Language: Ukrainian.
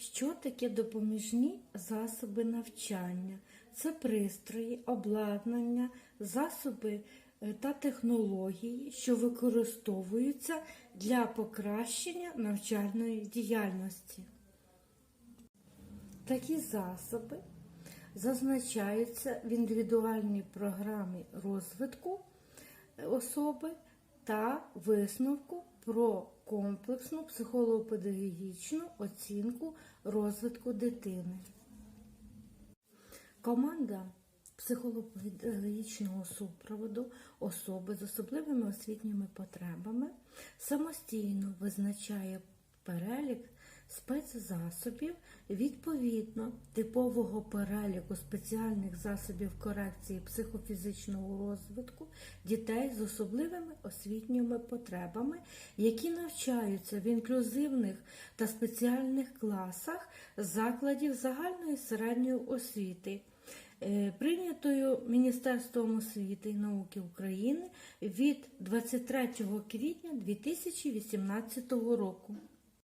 Що таке допоміжні засоби навчання? Це пристрої, обладнання, засоби е, та технології, що використовуються для покращення навчальної діяльності. Такі засоби зазначаються в індивідуальній програмі розвитку е, особи та висновку про комплексну психолого-педагогічну оцінку розвитку дитини. Команда психолого-педагогічного супроводу особи з особливими освітніми потребами самостійно визначає перелік спецзасобів відповідно типового переліку спеціальних засобів корекції психофізичного розвитку дітей з особливими освітніми потребами, які навчаються в інклюзивних та спеціальних класах закладів загальної середньої освіти. е, Прийнятою Міністерством освіти і науки України від 23 квітня 2018 року.